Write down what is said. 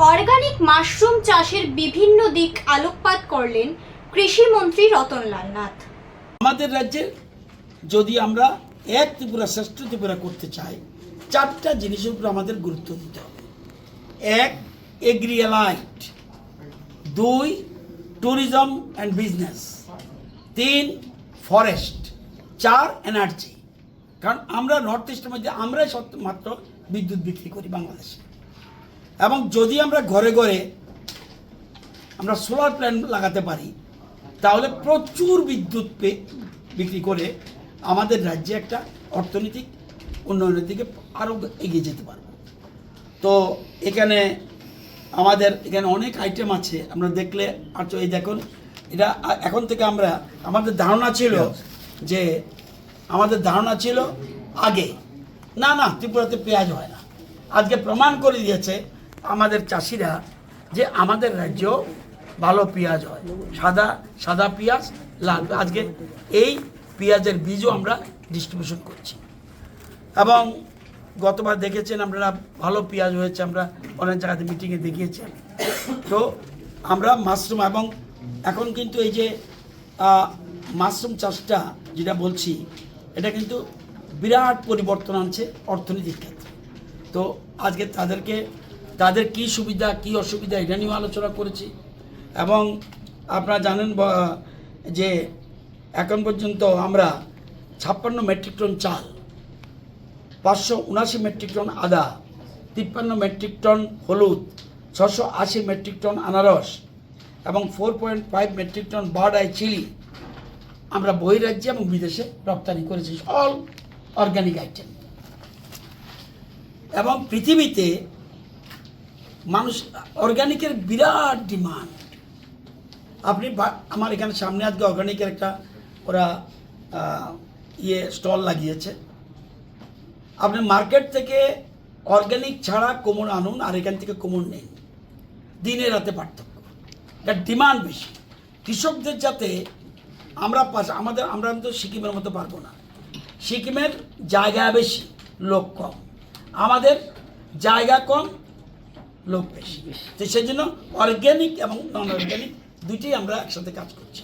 Organic mushroom চাষের বিভিন্ন দিক আলোকপাত করলেন কৃষিমন্ত্রী রতনলাল নাথ। আমাদের রাজ্যে যদি আমরা এক ত্রিপুরা শ্রেষ্ঠ ত্রিপুরা করতে চাই, চারটা জিনিসের উপর আমাদের গুরুত্ব দিতে হবে। এক এগ্রিয়ালাইট দুই ট্যুরিজম অ্যান্ড বিজনেস তিন ফরেস্ট চার এনার্জি কারণ আমরা নর্থ ইস্টের মধ্যে আমরাই মাত্র বিদ্যুৎ বিক্রি করি বাংলাদেশে। এবং যদি আমরা ঘরে ঘরে আমরা সোলার প্ল্যান্ট লাগাতে পারি তাহলে প্রচুর বিদ্যুৎ পে- বিক্রি করে আমাদের রাজ্যে একটা অর্থনৈতিক উন্নয়নের দিকে আরও এগিয়ে যেতে পারব। তো এখানে আমাদের এখানে অনেক আইটেম আছে আমরা দেখলে আর এই দেখুন এটা এখন থেকে আমরা আমাদের ধারণা ছিল যে আমাদের ধারণা ছিল আগে। না না ত্রিপুরাতে পেঁয়াজ হয় না। আজকে প্রমাণ করে দিয়েছে আমাদের চাষিরা যে আমাদের রাজ্য ভালো পেঁয়াজ হয়। সাদা সাদা পেঁয়াজ, লাল। আজকে এই পেঁয়াজের বীজও আমরা ডিস্ট্রিবিউশন করছি। এবং গতবার দেখেছেন আপনারা, ভালো পেঁয়াজ হয়েছে, আমরা অনেক জায়গাতে মিটিংয়ে দেখিয়েছি তো আমরা মাশরুম এবং এখন কিন্তু এই যে মাশরুম চাষটা যেটা বলছি, এটা কিন্তু বিরাট পরিবর্তন আনছে অর্থনীতির ক্ষেত্রে। তো আজকে তাদেরকে তাদের কি সুবিধা, কি অসুবিধা, এটা নিয়েও আলোচনা করেছি। এবং আপনারা জানেন যে এখন পর্যন্ত আমরা ছাপ্পান্ন মেট্রিক টন চাল, পাঁচশো উনাশি মেট্রিক টন আদা, তিপ্পান্ন মেট্রিক টন হলুদ, ছশো আশি মেট্রিক টন আনারস এবং four point five metric ton bird eye chilli আমরা বহিরাজ্যে এবং বিদেশে রপ্তানি করেছি। অল অর্গানিক আইটেম এবং পৃথিবীতে মানুষ অর্গানিকের বিরাট ডিমান্ড আপনি আমার এখানে সামনে আজকে অর্গানিকের একটা ওরা ইয়ে স্টল লাগিয়েছে। আপনি মার্কেট থেকে অর্গানিক ছাড়া কোমর আনুন আর এখান থেকে কোমর নেই দিনে রাতে পার্থক্য। এটার ডিমান্ড বেশি। কৃষকদের যাতে আমরা পাশ, আমাদের, আমরা তো সিকিমের মতো পারব না। সিকিমের জায়গা বেশি, লোক কম। আমাদের জায়গা কম লোক বেশি। তো সেই জন্য অর্গ্যানিক এবং নন অর্গ্যানিক দুইটাই আমরা একসাথে কাজ করছি।